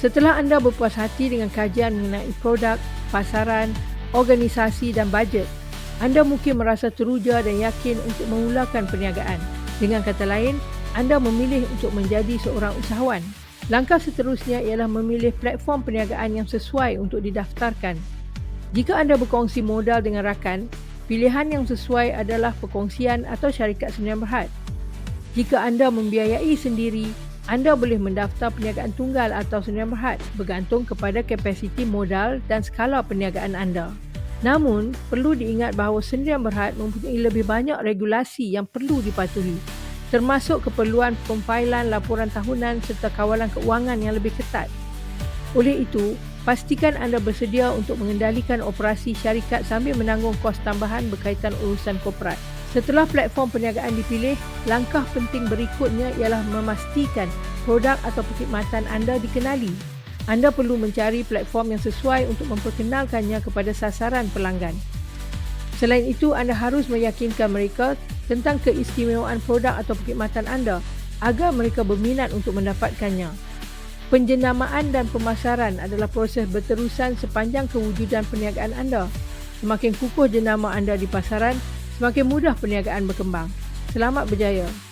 Setelah anda berpuas hati dengan kajian mengenai produk, pasaran, organisasi dan bajet, anda mungkin merasa teruja dan yakin untuk memulakan perniagaan. Dengan kata lain, anda memilih untuk menjadi seorang usahawan. Langkah seterusnya ialah memilih platform perniagaan yang sesuai untuk didaftarkan. Jika anda berkongsi modal dengan rakan, pilihan yang sesuai adalah perkongsian atau syarikat sembilan berhad. Jika anda membiayai sendiri, anda boleh mendaftar perniagaan tunggal atau sembilan berhad bergantung kepada kapasiti modal dan skala perniagaan anda. Namun, perlu diingat bahawa sendirian berhad mempunyai lebih banyak regulasi yang perlu dipatuhi, termasuk keperluan pemfailan laporan tahunan serta kawalan keuangan yang lebih ketat. Oleh itu, pastikan anda bersedia untuk mengendalikan operasi syarikat sambil menanggung kos tambahan berkaitan urusan korporat. Setelah platform perniagaan dipilih, langkah penting berikutnya ialah memastikan produk atau perkhidmatan anda dikenali anda perlu mencari platform yang sesuai untuk memperkenalkannya kepada sasaran pelanggan. Selain itu, anda harus meyakinkan mereka tentang keistimewaan produk atau perkhidmatan anda agar mereka berminat untuk mendapatkannya. Penjenamaan dan pemasaran adalah proses berterusan sepanjang kewujudan perniagaan anda. Semakin kukuh jenama anda di pasaran, semakin mudah perniagaan berkembang. Selamat berjaya!